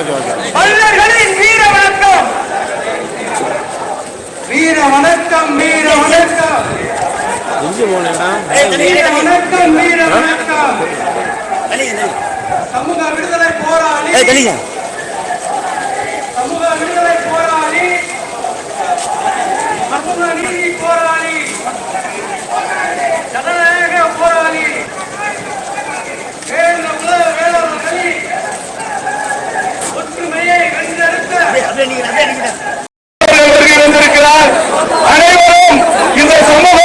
Okay okay. மல்லர்களின் வீர வணக்கம். வீர வணக்கம் வீர வணக்கம். வீர வணக்கம் வீர வணக்கம். சமூக விடுதலை போராளி சமூக விடுதலை போராளி சமூக நீதி போராளி ஜனநாயக போராளி வேந்த உலக வேளாளர்களை ஒற்றுமையை வென்றெடுத்த வருகை வந்திருக்கிறார் அனைவரும் இந்த சமூக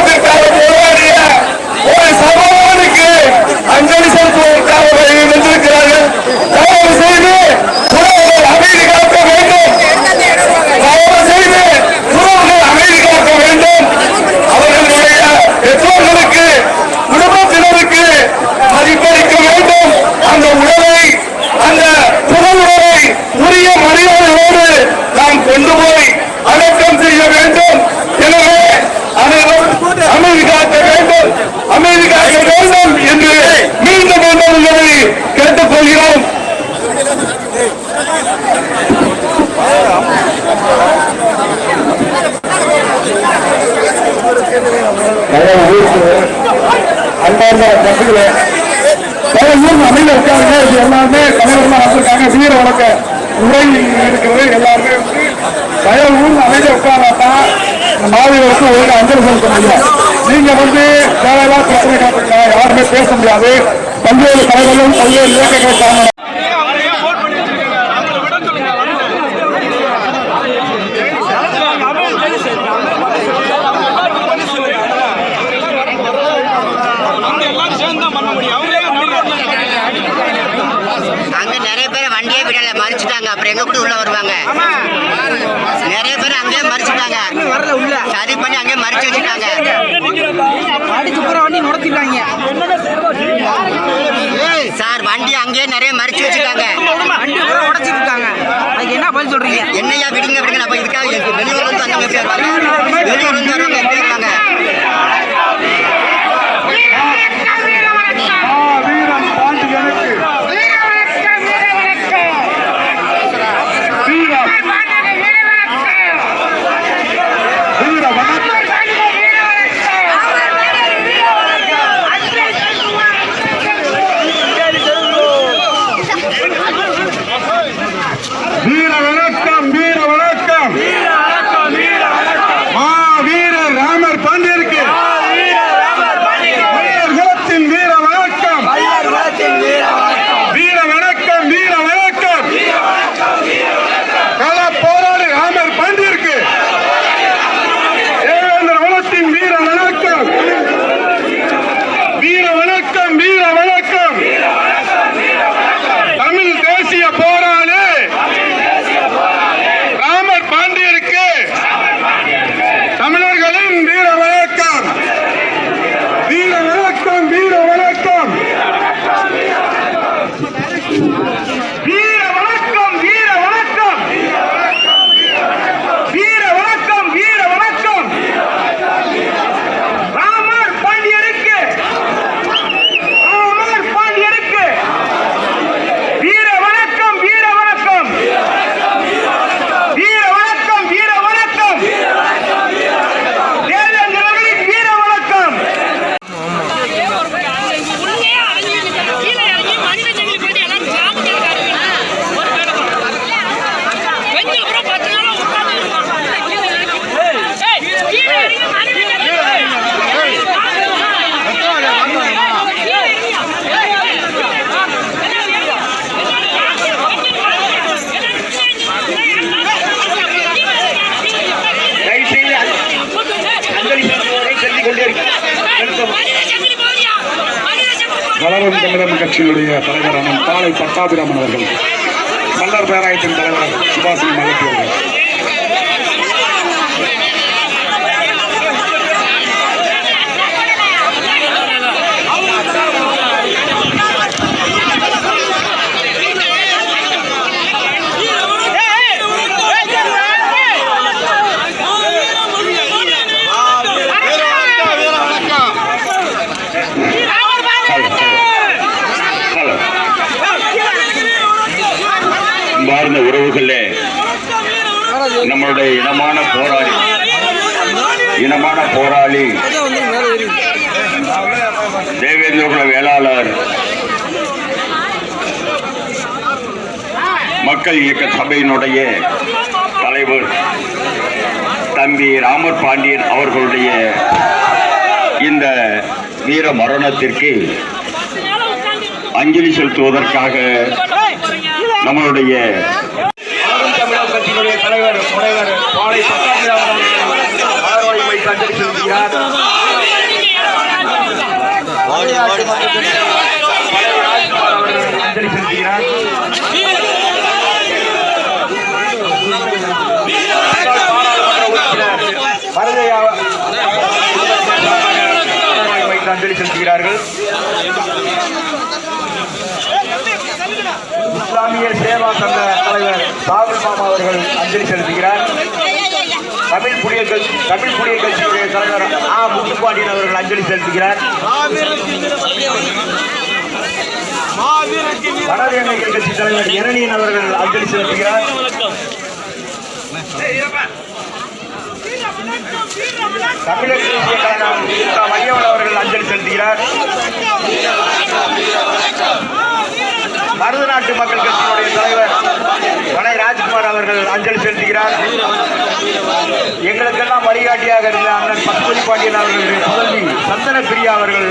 அன்பார்ந்த பல ஊர் அமைதி உட்காருங்க இது எல்லாமே தலைவர்களாக வந்திருக்காங்க. வீர வழக்க உரை இருக்கிறது. எல்லாருமே வந்து பல ஊர் அமைதி உட்காராதான் மாவீரருக்கு ஒழுங்கு அஞ்சலி செலுத்த முடியும். நீங்க வந்து தேவையில்லா பிரச்சனை காட்டுங்க யாருமே பேச முடியாது. பல்வேறு தலைவர்களும் பல்வேறு இயக்கங்களை காரணம் அங்கேயே விடல. மறிச்சுட்டாங்க. அப்புறம் எங்க கூட உள்ள வருவாங்க? நிறைய பேர் அங்கேயே மறிச்சுட்டாங்க. சரி பண்ணி அங்கேயே மறிச்சு வச்சுட்டாங்க. சார் வண்டி அங்கேயே நிறைய மறிச்சு வச்சுட்டாங்க. வண்டி அதுக்கு என்ன பதில் சொல்றீங்க என்னையா விடுங்க விடுங்க அப்ப இதுக்காக வெளியூர் வந்து அந்த வெளியூர் வந்து வரவங்க எப்படி கட்சியுடைய தலைவர் அண்ணன் பாலை பட்டாபிராமன் அவர்கள் மல்லர் பேராயத்தின் தலைவர் சுபாஷி மலர்த்தி அவர்கள். இனமான போராளி. இனமான போராளி. தேவேந்திரகுல வேளாளர். மக்கள் இயக்க சபையினுடைய தலைவர் தம்பி ராமர் பாண்டியன் அவர்களுடைய இந்த வீர மரணத்திற்கு அஞ்சலி செலுத்துவதற்காக நம்மளுடைய தலைவர் முனைவர் பாலை சத்தாபிராமன் அவர்கள் மலர்வாழி வைத்து அஞ்சலி செலுத்துகிறார் பழைய ராஜ்குமார் அஞ்சலி செலுத்துகிறார்கள் இஸ்லாமிய சேவா சங்க தலைவர் ராகுல் மாமா அவர்கள் அஞ்சலி செலுத்துகிறார். தமிழ் புதிய கட்சி தமிழ் புதிய கட்சியுடைய தலைவர் ஆ. முத்துப்பாண்டியன் அவர்கள் அஞ்சலி செலுத்துகிறார். வடதேங்கைகள் கட்சி தலைவர் இரணியன் அவர்கள் அஞ்சலி செலுத்துகிறார். தமிழக தேசிய கழகம் திமுக மணியவன் அவர்கள் அஞ்சலி செலுத்துகிறார். மருதநாட்டு மக்கள் கட்சியினுடைய தலைவர் வனை ராஜ்குமார் அவர்கள் அஞ்சலி செலுத்துகிறார். எங்களுக்கெல்லாம் வழிகாட்டியாக இருந்த அண்ணன் பத்மதி பாண்டியன் அவர்களுடைய புதல்வி சந்தன பிரியா அவர்கள்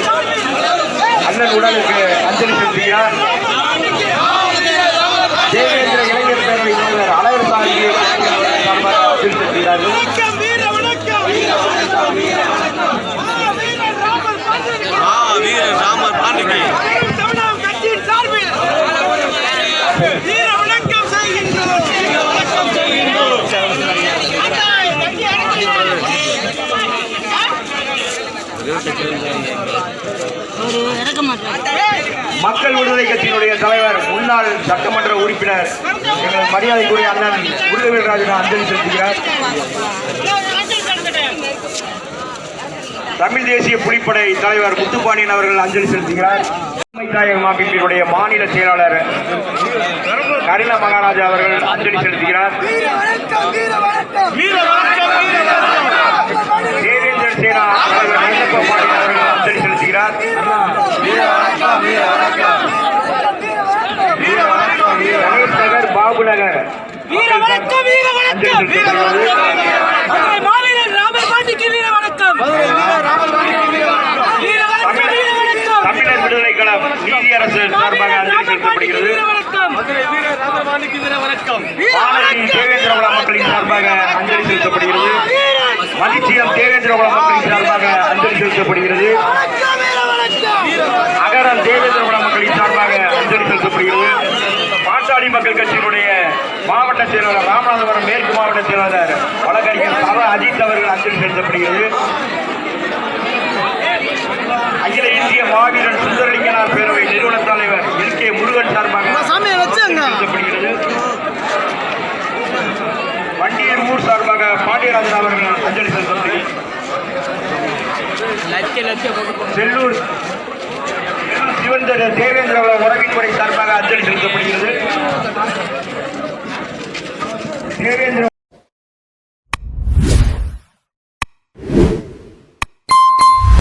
அண்ணன் உடலுக்கு அஞ்சலி செலுத்துகிறார். தேவேந்திர இளைஞர் பேரவை தலைவர் அழகர் சாமி செலுத்துகிறார்கள் வீரர் ராமர் பாண்டிக்கு தமிழகம் கட்சியின் சார்பில் வீர வணக்கம் செய்கின்றோம் மக்கள் விடுதலை கட்சியினுடைய தலைவர் முன்னாள் சட்டமன்ற உறுப்பினர் எங்கள் மரியாதைக்குரிய அண்ணன் முருகவேல் அஞ்சலி செலுத்துகிறார். தமிழ் தேசிய புலிப்படை தலைவர் முத்துப்பாண்டியன் அவர்கள் அஞ்சலி செலுத்துகிறார். தாயகம் அமைப்பினுடைய மாநில செயலாளர் கரில மகாராஜா அவர்கள் அஞ்சலி செலுத்துகிறார். தேவேந்திர சேனா அவர்கள் அஞ்சலி செலுத்துகிறார். நகர் பாபு நகர் வீர வணக்கம் வீர வணக்கம் வீர வணக்கம் மதுரை ராமர் பாண்டிக்கு வீர வணக்கம் வீர வணக்கம் வீர வணக்கம் தமிழர் விடுதலை சார்பாக அஞ்சலி செலுத்தப்படுகிறது வீர வணக்கம் தேவேந்திரகுல மக்களின் சார்பாக அஞ்சலி செலுத்தப்படுகிறது மதிச்சியம் தேவேந்திரகுல மக்களின் சார்பாக அஞ்சலி செலுத்தப்படுகிறது. அகரம் தேவேந்திரகுல மக்களின் சார்பாக அஞ்சலி செலுத்தப்படுகிறது. பாட்டாளி மக்கள் கட்சியினுடைய மாவட்ட செயலாளர் ராமநாதபுரம் மேற்கு மாவட்ட செயலாளர் வழக்கறிஞர் சவ அஜித் அவர்கள் அஞ்சலி செலுத்தப்படுகிறது. அகில இந்திய மாவீரன் சுந்தரலிங்கனார் பேரவை நிறுவன தலைவர் எல். கே. முருகன் சார்பாக செலுத்தப்படுகிறது. வண்டியூர் ஊர் சார்பாக பாண்டியராஜன் அவர்கள் அஞ்சலி செலுத்தப்படுகிறது செல்லூர் செல்லூர் சிவந்தர் தேவேந்திர உறவின்படை சார்பாக அஞ்சலி செலுத்தப்படுகிறது. தேவேந்திர